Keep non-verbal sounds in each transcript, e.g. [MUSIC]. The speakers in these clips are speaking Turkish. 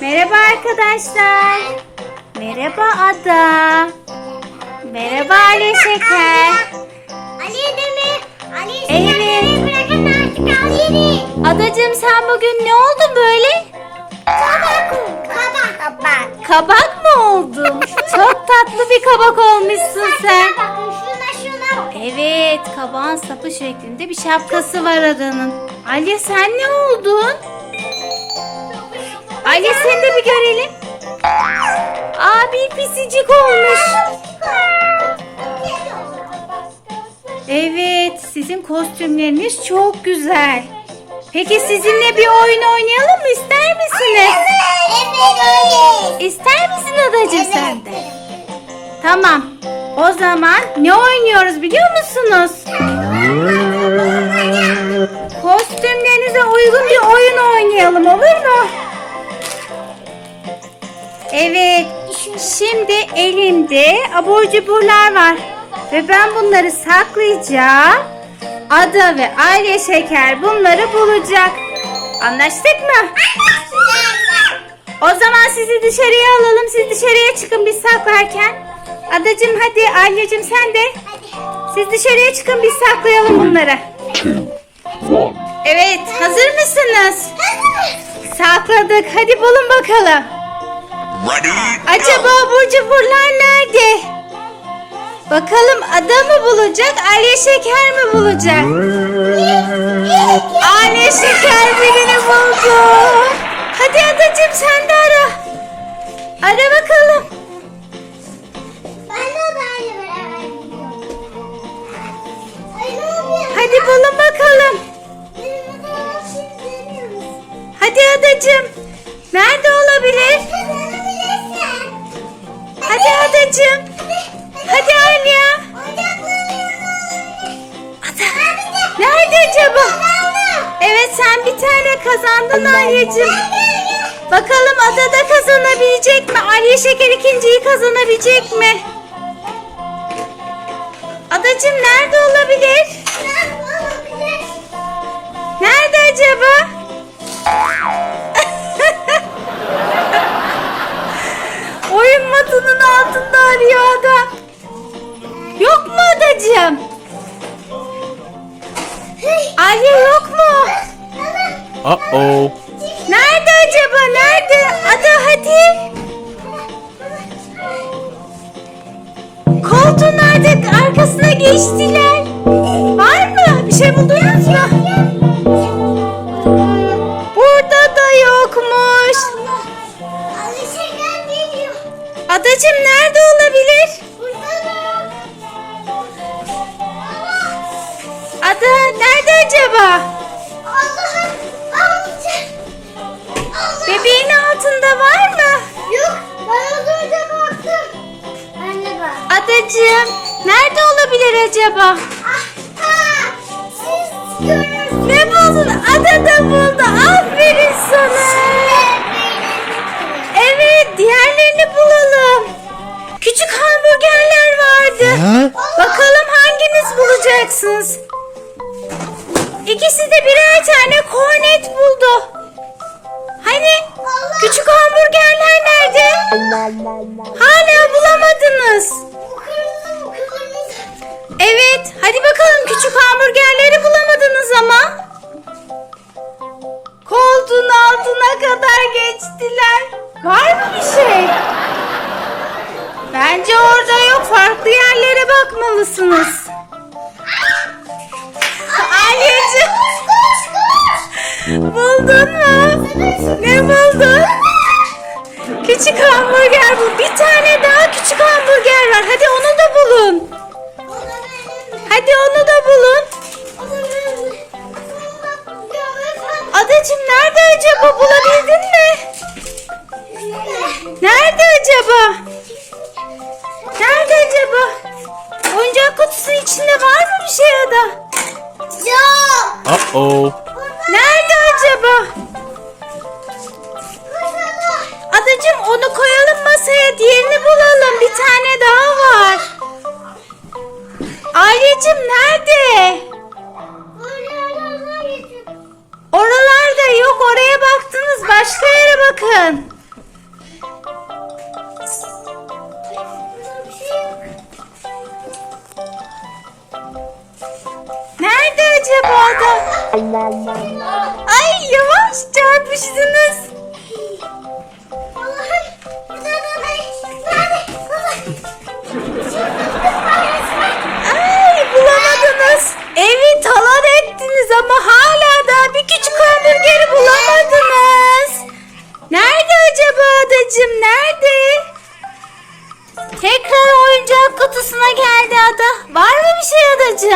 Merhaba arkadaşlar. Merhaba Ada. Merhaba Ali Şeker. Ali Demir. Ali. Şekerleri bırakın artık. Adacığım sen bugün ne oldun böyle? Kabak. Kabak. Kabak. Kabak mı oldun? [LAUGHS] Çok tatlı bir kabak olmuşsun sen. Bakın şuna şuna. Evet, kabağın sapı şeklinde bir şapkası var adanın. Ali sen ne oldun? Ali seni de bir görelim. Aa bir pisicik olmuş. Evet, sizin kostümleriniz çok güzel. Peki sizinle bir oyun oynayalım mı? İster misiniz? Evet. İster misin adacığım sen de? Tamam. O zaman ne oynuyoruz biliyor musunuz? Kostümlerinize uygun bir oyun oynayalım olur mu? Evet. Şimdi elimde abur cuburlar var. Ve ben bunları saklayacağım. Ada ve Aile Şeker bunları bulacak. Anlaştık mı? O zaman sizi dışarıya alalım. Siz dışarıya çıkın biz saklarken. Adacığım hadi Aileciğim sen de. Siz dışarıya çıkın biz saklayalım bunları. Evet hazır mısınız? Sakladık. Hadi bulun bakalım. Ready? Acaba abur cuburlar nerede? Bakalım ada mı bulacak, Ali Şeker mi bulacak? Ali Şeker birini buldu. Hadi adacığım sen de ara. Ara bakalım. Ben de adayla beraber gidiyorum. Ay ne oluyor? Hadi bulun bakalım. Hadi adacığım. Nerede olabilir? Kazanabilirsin. Hadi Alya. Ada. Nerede acaba? Evet sen bir tane kazandın Alya'cığım. Bakalım Ada da kazanabilecek mi? Alya Şeker ikinciyi kazanabilecek mi? Adacığım nerede olabilir? Nerede acaba? Uh-oh. Nerede acaba? Nerede? Ada hadi. Koltuğun artık arkasına geçtiler. Var mı? Bir şey buldunuz mu? Burada da yokmuş. Adacığım nerede olabilir? Ada nerede acaba? Bebeğin altında var mı? Adacığım nerede olabilir acaba? Ne buldun? Ada da buldu. Aferin sana. Evet diğerlerini bulalım. Küçük hamburgerler vardı. Bakalım hanginiz bulacaksınız? İkisi de birer tane kornet buldu. Hani küçük hamburgerler nerede? Hala bulamadınız. Evet, hadi bakalım küçük hamburgerleri bulamadınız ama. Koltuğun altına kadar geçtiler. Var mı bir şey? Bence orada yok. Farklı yerlere bakmalısınız. Buldun mu? Ne buldun? Küçük hamburger bu. Bir tane daha küçük hamburger var. Hadi onu da bulun. Hadi onu da bulun. Adacığım nerede acaba? Bulabildin mi? diğerini bulalım. Bir tane daha var. Ayrıcım nerede? Oralarda yok. Oraya baktınız. Başka yere bakın. Nerede acaba adam? Ay yavaş çarpıştınız.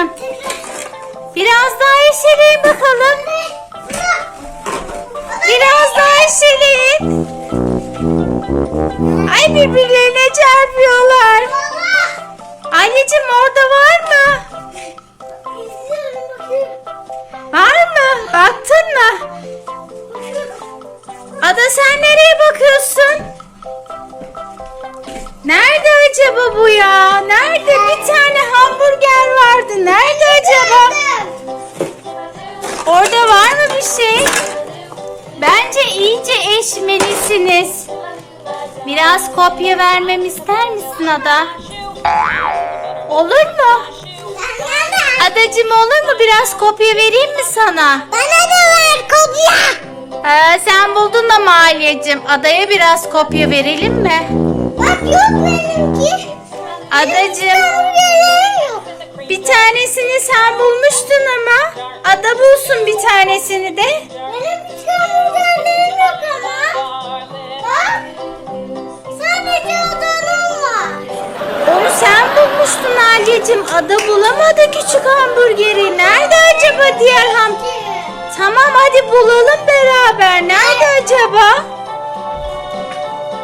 Adacım? Biraz daha eşeleyin bakalım. Biraz daha eşeleyin. Ay birbirlerine çarpıyorlar. Anneciğim orada var mı? Var mı? Baktın mı? Ada sen nereye bakıyorsun? Nerede acaba bu ya? Nerede? Bir tane hamburger vardı. Nerede acaba? Orada var mı bir şey? Bence iyice eşmelisiniz. Biraz kopya vermem ister misin Ada? Olur mu? Adacım olur mu? Biraz kopya vereyim mi sana? Bana da ver kopya. Ee, sen buldun da Maliyeciğim. Adaya biraz kopya verelim mi? Bak yok benimki. Adacım. Bir tanesini sen bulmuştun ama. Ada bulsun bir tanesini de. Benim hiç hamburgerlerim yok ama. Bak. Sadece odanım var. Onu sen bulmuştun Aliyeciğim. Ada bulamadı küçük hamburgeri. Nerede acaba diğer ham... Tamam hadi bulalım beraber. Nerede acaba?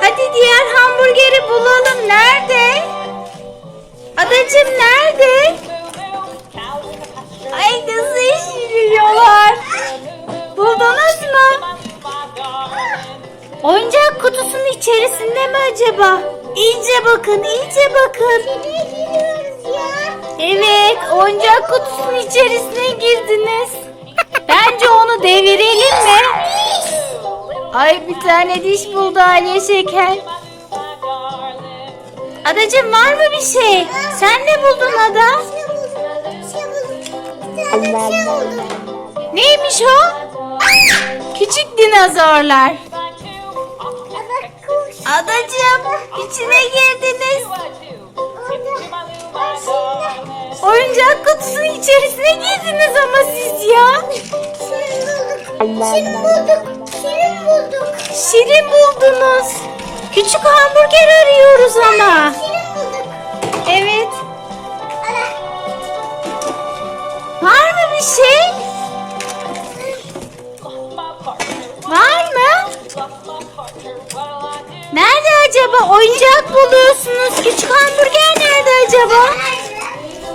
Hadi diğer hamburgeri bulalım. Nerede? Adacım nerede? Ay nasıl işliyorlar? Buldunuz mu? Oyuncak kutusunun içerisinde mi acaba? İyice bakın, iyice bakın. Evet, oyuncak kutusunun içerisine girdiniz. Bence onu devirelim mi? Ay bir tane diş buldu Aliye Şeker. Adacığım var mı bir şey? Sen ne buldun Ada? Neymiş o? Küçük dinozorlar. Adacığım içine girdiniz. Oyuncak kutusunun içerisine girdiniz ama siz ya. Şirin bulduk. Şirin bulduk. Şirin buldunuz. Küçük hamburger arıyoruz ama. Bir şey? Var mı? Nerede acaba? Oyuncak buluyorsunuz. Küçük hamburger nerede acaba?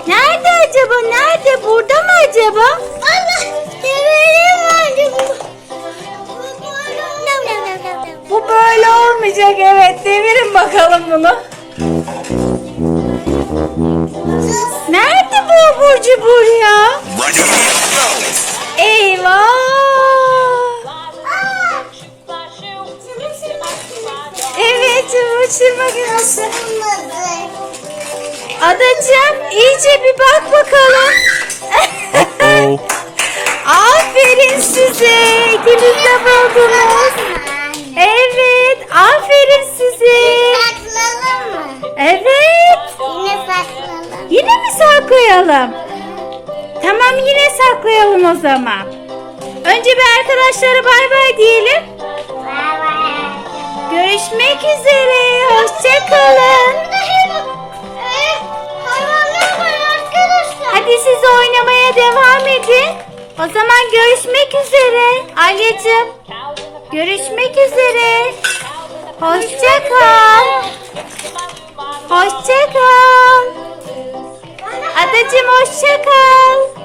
Nerede acaba? Nerede? Burada mı acaba? Allah. Deverim no. Bu böyle olmayacak evet. Devirin bakalım bunu. Nerede bu abur cubur ya? Ready, go! Eyvah! Aa. Makinesi. Evet çamaşır makinesi. Olmadı. Adacığım iyice bir bak bakalım. Uh-oh. [LAUGHS] aferin size. İkiniz de buldunuz. Evet aferin size. Saklayalım mı? Evet. Yine saklayalım. Yine mi saklayalım? Tamam yine saklayalım o zaman. Önce bir arkadaşlara bay bay diyelim. Bay bay. Görüşmek üzere. Hoşçakalın. Hadi siz oynamaya devam edin. O zaman görüşmek üzere. Alyacığım. Görüşmek üzere. Hoşça kal. Hoşça kal. Adacığım hoşça kal.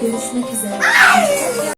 görüşmek üzere.